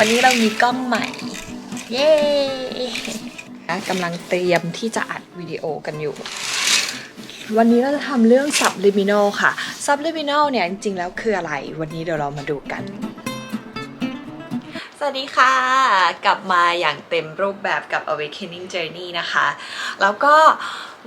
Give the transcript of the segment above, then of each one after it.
วันนี้เรามีกล้องใหม่ เย้กำลังเตรียมที่จะอัดวิดีโอกันอยู่ วันนี้เราจะทำเรื่อง subliminal ค่ะ subliminal เนี่ยจริงๆ แล้วคืออะไร วันนี้เดี๋ยวเรามาดูกัน สวัสดีค่ะ กลับมาอย่างเต็มรูปแบบกับ awakening journey นะคะ แล้วก็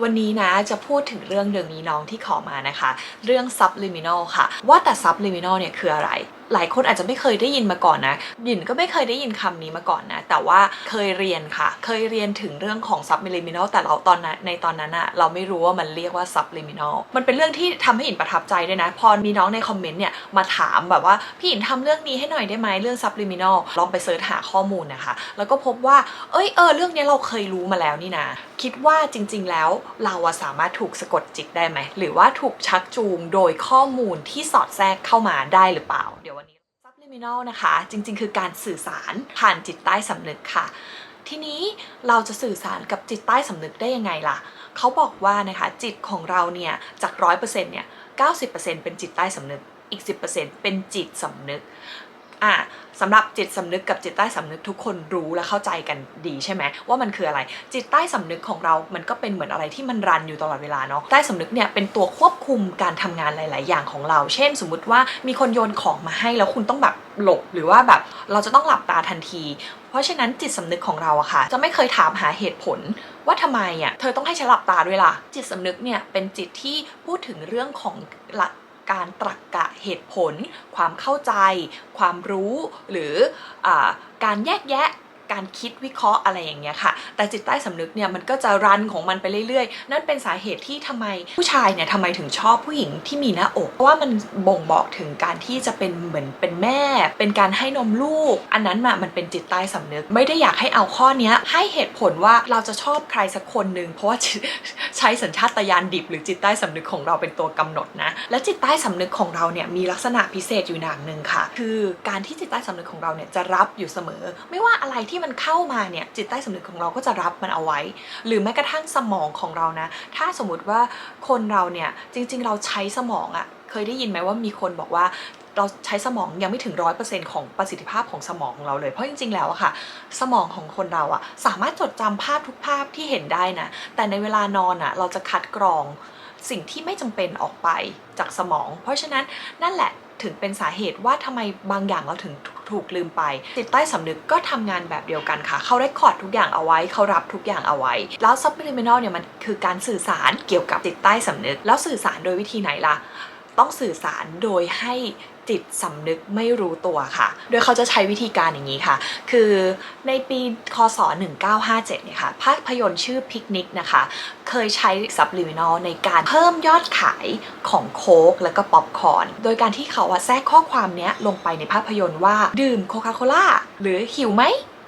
วันนี้นะจะพูดถึงเรื่องหนึ่งมีน้องที่ขอมานะคะ เรื่อง subliminal ค่ะ ว่าแต่ subliminal เนี่ยคืออะไร หลายคนอาจจะไม่เคยได้ยินมาก่อนนะยินก็ไม่เคยได้ยินคำนี้มาก่อนนะ แต่ว่าเคยเรียนค่ะ เคยเรียนถึงเรื่องของ subliminal แต่เราตอนนั้นในตอนนั้นอะเราไม่รู้ว่ามันเรียกว่า subliminal มันเป็นเรื่องที่ทำให้หินประทับใจด้วยนะ พอมีน้องในคอมเมนต์เนี่ยมาถามแบบว่าพี่หินทำเรื่องนี้ให้หน่อยได้ไหมเรื่อง subliminal ลองไปเสิร์ชหาข้อมูลนะคะ แล้วก็พบว่า เอ้ยเออเรื่องนี้เราเคยรู้มาแล้วนี่นะ คิดว่าจริง ๆ แล้วเราอะสามารถถูกสะกดจิตได้ไหมหรือว่าถูกชักจูงโดยข้อมูลที่สอดแทรกเข้ามาได้หรือเปล่าเดี๋ยว subliminal นะคะ จริง ๆ คือการสื่อสารผ่านจิตใต้สำนึกค่ะ ทีนี้เราจะสื่อสารกับจิตใต้สำนึกได้ยังไงล่ะ เขาบอกว่านะคะจิตของเราเนี่ยจากร้อยเปอร์เซ็นต์เนี่ยเก้าสิบเปอร์เซ็นต์เป็นจิตใต้สำนึกอีกสิบเปอร์เซ็นต์เป็นจิตสำนึก อะสำหรับจิตสำนึกกับจิตใต้สำนึกทุกคนรู้และเข้าใจกันดีใช่ไหมว่ามันคืออะไร จิตใต้สำนึกของเรา มันก็เป็นเหมือนอะไรที่มันรันอยู่ตลอดเวลาเนาะใต้สำนึกเนี่ยเป็นตัวควบคุมการทำงานหลาย ๆ อย่างของเรา เช่น สมมุติว่ามีคนโยนของมาให้แล้วคุณต้องแบบหลบหรือว่าแบบเราจะต้องหลับตาทันที เพราะฉะนั้นจิตสำนึกของเราอะค่ะ จะไม่เคยถามหาเหตุผลว่าทำไมอะเธอต้องให้ฉันหลับตาด้วยล่ะจิตสำนึกเนี่ยเป็นจิตที่พูดถึงเรื่องของลั การตรรกกะเหตุผล ความเข้าใจ ความรู้ หรืออการแยกแยะ การคิดวิเคราะห์อะไรอย่างเงี้ยค่ะ แต่จิตใต้สำนึกเนี่ยมันก็จะรันของมันไปเรื่อยๆ นั่นเป็นสาเหตุที่ทำไมผู้ชายเนี่ยทำไมถึงชอบผู้หญิงที่มีหน้าอกเพราะว่ามันบ่งบอกถึงการที่จะเป็นเหมือนเป็นแม่ เป็นการให้นมลูก อันนั้นน่ะมันเป็นจิตใต้สำนึก ไม่ได้อยากให้เอาข้อเนี้ยให้เหตุผลว่าเราจะชอบใครสักคนหนึ่งเพราะว่าใช้สัญชาตญาณดิบ หรือจิตใต้สำนึกของเราเป็นตัวกำหนดนะและจิตใต้สำนึกของเราเนี่ยมีลักษณะพิเศษอยู่อย่างหนึ่งค่ะ คือการที่จิตใต้สำนึกของเราเนี่ยจะรับอยู่เสมอ ไม่ว่าอะไรที่มันเข้ามาเนี่ยจิตใต้สำนึกของเราก็จะรับมันเอาไว้ หรือแม้กระทั่งสมองของเรานะ ถ้าสมมติว่าคนเราเนี่ยจริง ๆ เราใช้สมองอะเคยได้ยินไหมว่ามีคนบอกว่าเราใช้สมองยังไม่ถึงร้อยเปอร์เซ็นของประสิทธิภาพของสมองของเราเลย เพราะจริงๆ แล้วอะค่ะ สมองของคนเราอะสามารถจดจำภาพทุกภาพที่เห็นได้นะ แต่ในเวลานอนอะเราจะคัดกรองสิ่งที่ไม่จำเป็นออกไปจากสมอง เพราะฉะนั้นนั่นแหละถึงเป็นสาเหตุว่าทำไมบางอย่างเราถึง ถูกลืมไป จิตใต้สำนึกก็ทำงานแบบเดียวกันค่ะ เขาได้คอร์ดทุกอย่างเอาไว้ เขารับทุกอย่างเอาไว้ แล้ว subliminal เนี่ยมันคือการสื่อสารเกี่ยวกับจิตใต้สำนึก แล้วสื่อสารโดยวิธีไหนล่ะ ต้องสื่อสารโดยให้จิตสำนึกไม่รู้ตัวค่ะ โดยเขาจะใช้วิธีการอย่างนี้ค่ะ คือในปีคศ 1957 เนี่ยค่ะภาพยนตร์ชื่อพิกนิกนะคะ เคยใช้ subliminal ในการเพิ่มยอดขายของโค้กแล้วก็ป๊อปคอร์น โดยการที่เขาแทรกข้อความเนี้ยลงไปในภาพยนตร์ว่า ดื่มโคคาโคล่าหรือหิวไหม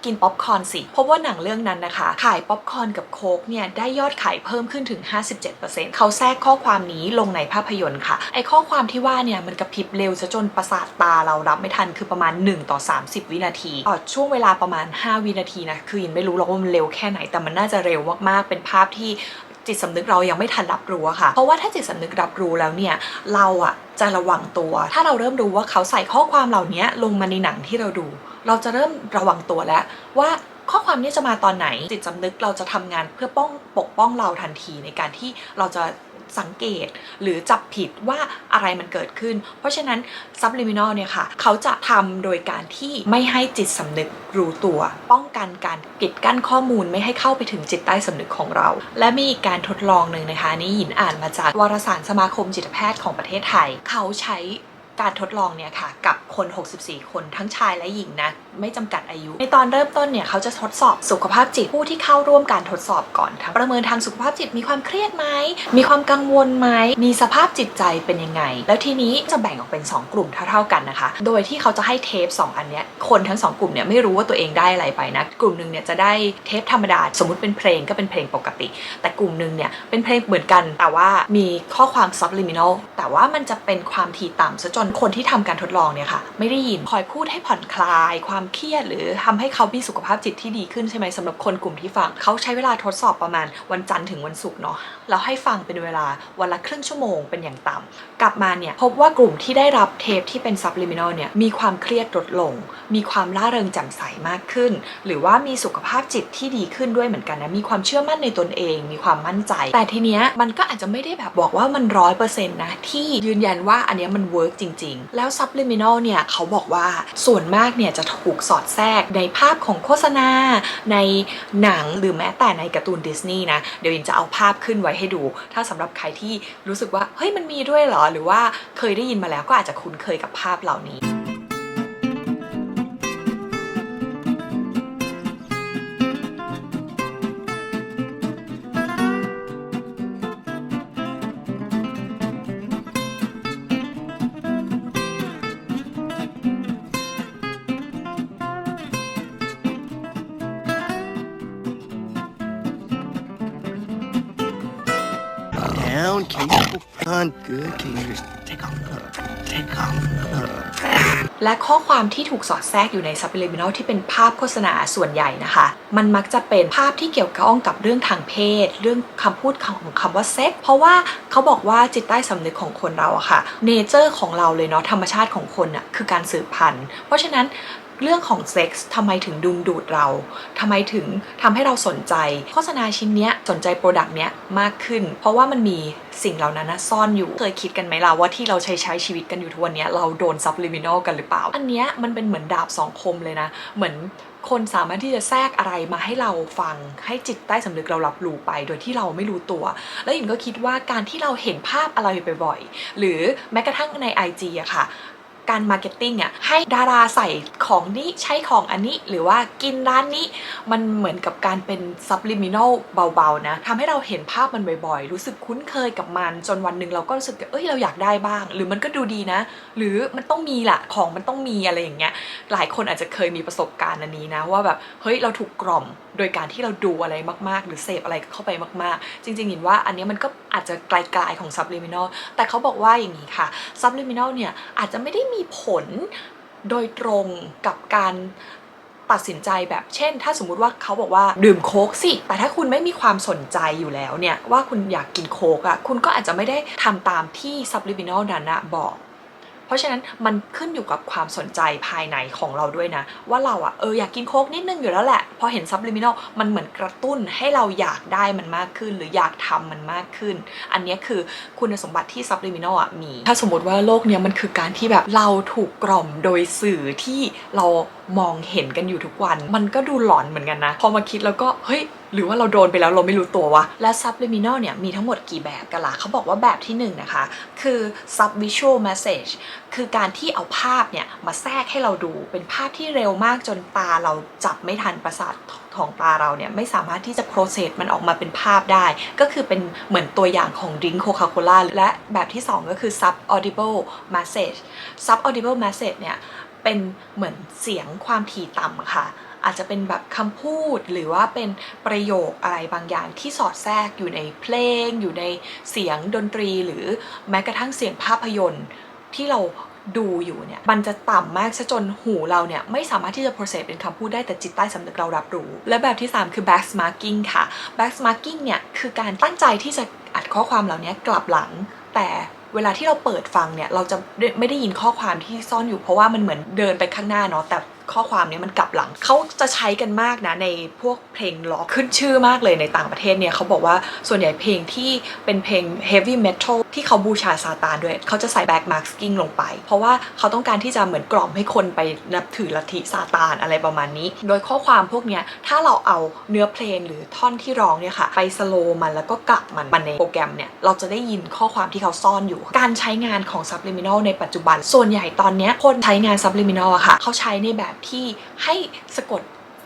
กินป๊อปคอร์นสิเพราะว่าหนังเรื่องนั้นนะคะ ขายป๊อปคอร์นกับโค้กเนี่ยได้ยอดขายเพิ่มขึ้นถึง 57%เขาแทรกข้อความนี้ลงในภาพยนตร์ค่ะ ไอข้อความที่ว่าเนี่ยมันกระพริบเร็วจะจนประสาทตาเรารับไม่ทันคือประมาณ 1 ต่อ 30 วินาทีต่อช่วงเวลาประมาณ 5 วินาทีนะคือยินไม่รู้หรอกว่ามันเร็วแค่ไหนแต่มันน่าจะเร็วมากๆเป็นภาพที่ จิตสำนึกเรายังไม่ทันรับรู้อะค่ะ เพราะว่าถ้าจิตสำนึกรับรู้แล้วเนี่ยเราอะจะระวังตัว ถ้าเราเริ่มรู้ว่าเขาใส่ข้อความเหล่านี้ลงมาในหนังที่เราดู เราจะเริ่มระวังตัวแล้วว่าข้อความนี้จะมาตอนไหนจิตสำนึกเราจะทำงานเพื่อป้องปกป้องเราทันทีในการที่เราจะ สังเกต หรือจับผิดว่าอะไรมันเกิดขึ้น เพราะฉะนั้นซับลิมินอลเนี่ยค่ะ เขาจะทำโดยการที่ไม่ให้จิตสำนึกรู้ตัว ป้องกันการปิดกั้นข้อมูลไม่ให้เข้าไปถึงจิตใต้สำนึกของเรา และมีอีกการทดลองหนึ่งนะคะนนี่หยินอ่านมาจากวารสารสมาคมจิตแพทย์ของประเทศไทย เขาใช้ การทดลองเนี่ยค่ะกับคน 64 คนทั้งชายและหญิงนะ ไม่จำกัดอายุ ในตอนเริ่มต้นเนี่ยเขาจะทดสอบสุขภาพจิตผู้ที่เข้าร่วมการทดสอบก่อนค่ะประเมินทางสุขภาพจิตมีความเครียดไหมมีความกังวลไหมมีสภาพจิตใจเป็นยังไง แล้วทีนี้จะแบ่งออกเป็น 2 กลุ่มเท่าๆกันนะคะ โดยที่เขาจะให้เทป 2 อันเนี้ยคนทั้ง 2 กลุ่มเนี่ยไม่รู้ว่าตัวเองได้อะไรไปนะกลุ่มหนึ่งเนี่ยจะได้เทปธรรมดาสมมติเป็นเพลงก็เป็นเพลงปกติ แต่กลุ่มหนึ่งเนี่ยเป็นเพลงเหมือนกัน แต่ว่ามีข้อความ subliminal แต่ว่ามันจะเป็นความถี่ต่ำซะจนนคนที่ทำการทดลองเนี่ยค่ะ ไม่ได้ยินคอยพูดให้ผ่อนคลาย ความเครียด หรือทำให้เขามีสุขภาพจิตที่ดีขึ้นใช่ไหมสำหรับคนกลุ่มที่ฟังเขาใช้เวลาทดสอบประมาณวันจันทร์ถึงวันศุกร์เนาะแล้วให้ฟังเป็นเวลาวันละครึ่งชั่วโมงเป็นอย่างต่ำกลับมาเนี่ยพบว่ากลุ่มที่ได้รับเทปที่เป็นซับลิมินอลเนี่ยมีความเครียดลดลง มีความร่าเริงแจ่มใสมากขึ้น หรือว่ามีสุขภาพจิตที่ดีขึ้นด้วยเหมือนกันนะมีความเชื่อมั่นในตนเอง มีความมั่นใจ แต่ทีเนี้ยมันก็อาจจะไม่ได้แบบบอกว่ามันร้อยเปอร์เซ็นต์นะที่ยืนยันว่าอันเนี้ยมันเวิร์กจริงๆ แล้วซับลิมินอลเนี่ยเขาบอกว่าส่วนมากเนี่ยจะถูกสอดแทรกในภาพของโฆษณา ในหนังหรือแม้แต่ในการ์ตูนดิสนีย์นะ เดี๋ยวอินจะเอาภาพขึ้นไว้ให้ดู ถ้าสำหรับใครที่รู้สึกว่า เฮ้ยมันมีด้วยเหรอ หรือว่าเคยได้ยินมาแล้วก็อาจจะคุ้นเคยกับภาพเหล่านี้ Down. Can you oh, hold on? Good. Can you just และข้อความที่ถูกสอดแทรกอยู่ใน subliminal ที่เป็นภาพโฆษณาส่วนใหญ่นะคะ มันมักจะเป็นภาพที่เกี่ยวข้องกับเรื่องทางเพศ เรื่องคำพูดของคำว่าเซ็ก เพราะว่าเขาบอกว่าจิตใต้สำนึกของคนเราอะค่ะ เนเจอร์ของเราเลยเนาะธรรมชาติของคนอะคือการสืบพันธุ์ เพราะฉะนั้นเรื่องของเซ็กส์ทำไมถึงดึงดูดเรา ทำไมถึงทำให้เราสนใจ โฆษณาชิ้นเนี้ยสนใจโปรดักต์เนี้ยมากขึ้น เพราะว่ามันมีสิ่งเหล่านั้นซ่อนอยู่ เคยคิดกันไหมล่ะว่าที่ที่เราใช้ใช้ชีวิตกันอยู่ทุกวันนี้เราโดนซับลิมินอลกันหรือเปล่า อันเนี้ยมันเป็นเหมือนดาบสองคมเลยนะ เหมือนคนสามารถที่จะแทรกอะไรมาให้เราฟัง ให้จิตใต้สำนึกเรารับรู้ไป โดยที่เราไม่รู้ตัว แล้วอิงก็คิดว่าการที่เราเห็นภาพอะไรบ่อยๆ หรือแม้กระทั่งใน IG อะค่ะ การมาร์เก็ตติ้งอะให้ดาราใส่ของนี้ใช้ของอันนี้ หรือว่ากินร้านนี้มันเหมือนกับการเป็นซับลิมิ n นลเบาๆนะทำให้เราเห็นภาพมันบ่อยๆ รู้สึกคุ้นเคยกับมัน จนวันหนึ่งเราก็รู้สึกเอ้ยเราอยากได้บ้าง หรือมันก็ดูดีนะ หรือมันต้องมีละของมันต้องมีอะไรอย่างเงี้ยหลายคนอาจจะเคยมีประสบการณ์อันนี้นะว่าแบบเฮ้ยเราถูกกล่อมโดยการที่เราดูอะไรมากๆ หรือเสพอะไรเข้าไปมากๆ จริงๆเห็นว่าอันเนี้ยมันก็อาจจะไกลๆของ subliminal แต่เขาบอกว่าอย่างนี้ค่ะ subliminal เนี่ยอาจจะไม่ได้มีผลโดยตรงกับการตัดสินใจแบบเช่น ถ้าสมมุติว่าเขาบอกว่าดื่มโค้กสิ แต่ถ้าคุณไม่มีความสนใจอยู่แล้วเนี่ยว่าคุณอยากกินโค้กอะคุณก็อาจจะไม่ได้ทำตามที่ subliminal นั้นอะบอก ราะฉะนั้นมันขึ้นอยู่กับความสนใจภายในของเราด้วยนะ ว่าเราอะเอออยากกินโค้กนิดนึงอยู่แล้วแหละ พอเห็นซับลิมินอลมันเหมือนกระตุ้นให้เราอยากได้มันมากขึ้น หรืออยากทำมันมากขึ้น อันนี้คือคุณสมบัติที่ซับลิมินอลอะมี ถ้าสมมติว่าโลกเนี้ยมันคือการที่แบบเราถูกกล่อมโดยสื่อที่เรามองเห็นกันอยู่ทุกวัน มันก็ดูหลอนเหมือนกันนะ พอมาคิดแล้วก็เฮ้ย หรือว่าเราโดนไปแล้วเราไม่รู้ตัววะ และ subliminal เนี่ยมีทั้งหมดกี่แบบกันล่ะเขาบอกว่าแบบที่หนึ่งนะคะ คือ subvisual message คือการที่เอาภาพเนี่ยมาแทรกให้เราดูเป็นภาพที่เร็วมากจนตาเราจับไม่ทันประสาทของตาเราเนี่ยไม่สามารถที่จะ process มันออกมาเป็นภาพได้ ก็คือเป็นเหมือนตัวอย่างของดริงโคคาโคล่าและแบบที่ 2 ก็คือ sub audible message sub audible message เนี่ยเป็นเหมือนเสียงความถี่ต่ำค่ะ อาจจะเป็นแบบคำพูดหรือว่าเป็นประโยคอะไรบางอย่างที่สอดแทรกอยู่ในเพลง อยู่ในเสียงดนตรี หรือแม้กระทั่งเสียงภาพยนตร์ที่เราดูอยู่เนี่ยมันจะต่ำมากซะจนหูเราเนี่ยไม่สามารถที่จะ process เป็นคำพูดได้แต่จิตใต้สำนึกเรารับรู้ และแบบที่ 3 คือ back marking ค่ะ back marking เนี่ยคือการตั้งใจที่จะอัดข้อความเหล่านี้กลับหลัง แต่เวลาที่เราเปิดฟังเนี่ยเราจะไม่ได้ยินข้อความที่ซ่อนอยู่เพราะว่ามันเหมือนเดินไปข้างหน้าเนาะแต่ข้อความเนี้มันกลับหลังเขาจะใช้กันมากนะในพวกเพลงล็อกขึ้นชื่อมากเลยในต่างประเทศเนี่ยเขาบอกว่าส่วนใหญ่เพลงที่เป็นเพลง heavy metal ที่เขาบูชาซาตานด้วย เขาจะใส่ back masking ลงไป เพราะว่าเขาต้องการที่จะเหมือนกล่อมให้คนไปนับถือลัทธิซาตานอะไรประมาณนี้ โดยข้อความพวกเนี้ยถ้าเราเอาเนื้อเพลงหรือท่อนที่ร้องเนี่ยค่ะ ไปสโลว์มันแล้วก็กลับมันมันในโปรแกรมเนี่ยเราจะได้ยินข้อความที่เขาซ่อนอยู่ การใช้งานของ subliminal ในปัจจุบัน ส่วนใหญ่ตอนเนี้ยคนใช้งาน subliminal อะค่ะเขาใช้ในแบบที่ให้สะกด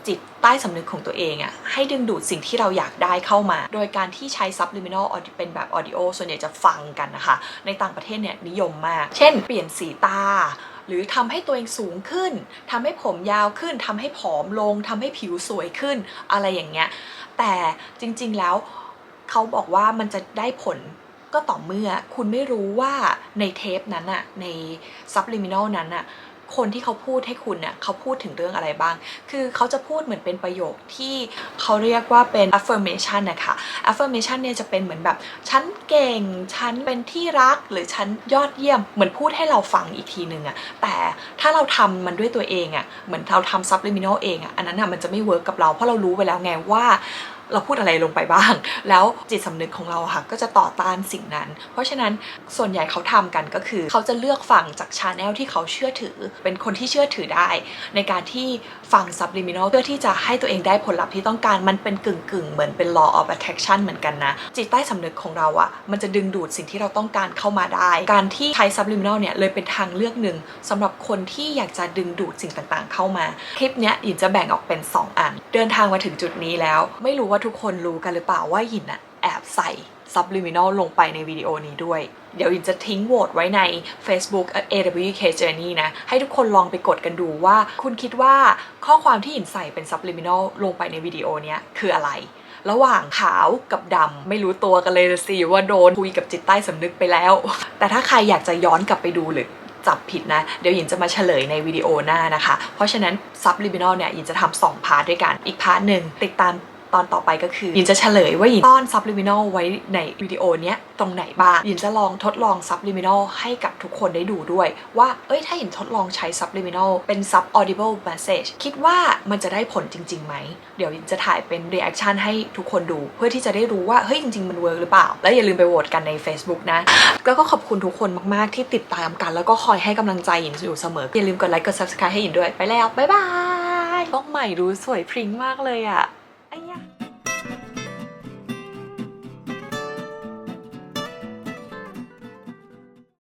จิตใต้สำนึกของตัวเองอะให้ดึงดูดสิ่งที่เราอยากได้เข้ามา โดยการที่ใช้ subliminal เป็นแบบ audio ส่วนใหญ่จะฟังกันนะคะ ในต่างประเทศเนี่ยนิยมมาก เช่น เปลี่ยนสีตา หรือทำให้ตัวเองสูงขึ้นทำให้ผมยาวขึ้นทำให้ผอมลงทำให้ผิวสวยขึ้น อะไรอย่างเงี้ย แต่จริงๆแล้วเขาบอกว่ามันจะได้ผลก็ก็ต่อเมื่อคุณไม่รู้ว่าในเทปนั้นอะใน subliminal นั้นอะ คนที่เขาพูดให้คุณเนี่ยเขาพูดถึงเรื่องอะไรบ้าง คือเขาจะพูดเหมือนเป็นประโยคที่เขาเรียกว่าเป็น affirmation นะคะ affirmation เนี่ยจะเป็นเหมือนแบบ ฉันเก่ง ฉันเป็นที่รัก หรือฉันยอดเยี่ยม เหมือนพูดให้เราฟังอีกทีหนึ่งอะแต่ถ้าเราทำมันด้วยตัวเองอะเหมือนเราทำ subliminal เองอะอันนั้นอะมันจะไม่เวิร์กกับเรา เพราะเรารู้ไปแล้วไงว่า เราพูดอะไรลงไปบ้าง แล้วจิตสำนึกของเราค่ะก็จะต่อต้านสิ่งนั้น เพราะฉะนั้นส่วนใหญ่เขาทำกันก็คือ เขาจะเลือกฟังจากชาแนลที่เขาเชื่อถือ เป็นคนที่เชื่อถือได้ ในการที่ฟัง subliminal เพื่อที่จะให้ตัวเองได้ผลลัพธ์ที่ต้องการมันเป็นกึ่งกึ่งๆเหมือนเป็น law of attraction เหมือนกันนะ จิตใต้สำนึกของเราอะมันจะดึงดูดสิ่งที่เราต้องการเข้ามาได้ การที่ใช้ subliminal เนี่ยเลยเป็นทางเลือกหนึ่งสำหรับคนที่อยากจะดึงดูดสิ่งต่างๆ เข้ามา คลิปเนี้ยหยินจะแบ่งออกเป็น 2 อัน เดินทางมาถึงจุดนี้แล้ว ไม่รู้ว่าาทุกคนรู้กันหรือเปล่าว่าหินอะแอบใส่ subliminal ลงไปในวิดีโอนี้ด้วย เดี๋ยวหินจะทิ้งโหวตไว้ใน Facebook AWK Journey นะ ให้ทุกคนลองไปกดกันดูว่า คุณคิดว่าข้อความที่หินใส่เป็น subliminal ลงไปในวิดีโอนี้คืออะไร ระหว่างขาวกับดำไม่รู้ตัวกันเลยสิว่าโดนคุยกับจิตใต้สำนึกไปแล้ว แต่ถ้าใครอยากจะย้อนกลับไปดูหรือจับผิดนะ เดี๋ยวหยินจะมาเฉลยในวิดีโอหน้านะคะ เพราะฉะนั้น subliminal เนี่ยหยินจะทำสองพาร์ทด้วยกัน อีกพาร์ทหนึ่งติดตาม ตอนต่อไปก็คือหยินจะเฉลยว่าหยินซ่อน subliminal ไว้ในวิดีโอเนี้ยตรงไหนบ้างหยินจะลองทดลอง subliminal ให้กับทุกคนได้ดูด้วย ว่าเอ้ยถ้าหยินทดลองใช้ subliminal เป็น sub audible message คิดว่ามันจะได้ผลจริงๆไหมเดี๋ยวหยินจะถ่ายเป็น reaction ให้ทุกคนดู เพื่อที่จะได้รู้ว่าเฮ้ยจริงๆมันเวิร์กหรือเปล่า แล้วอย่าลืมไปโหวตกันใน Facebook นะแล้วก็ขอบคุณทุกคนมากๆที่ติดตามกัน แล้วก็คอยให้กำลังใจหยินอยู่เสมออย่าลืมกดไลค์กด subscribe ให้หยินด้วยไปแล้วบ๊ายบายต้องใหม่รู้สวยพริ้งมากเลยอะ Ай-я.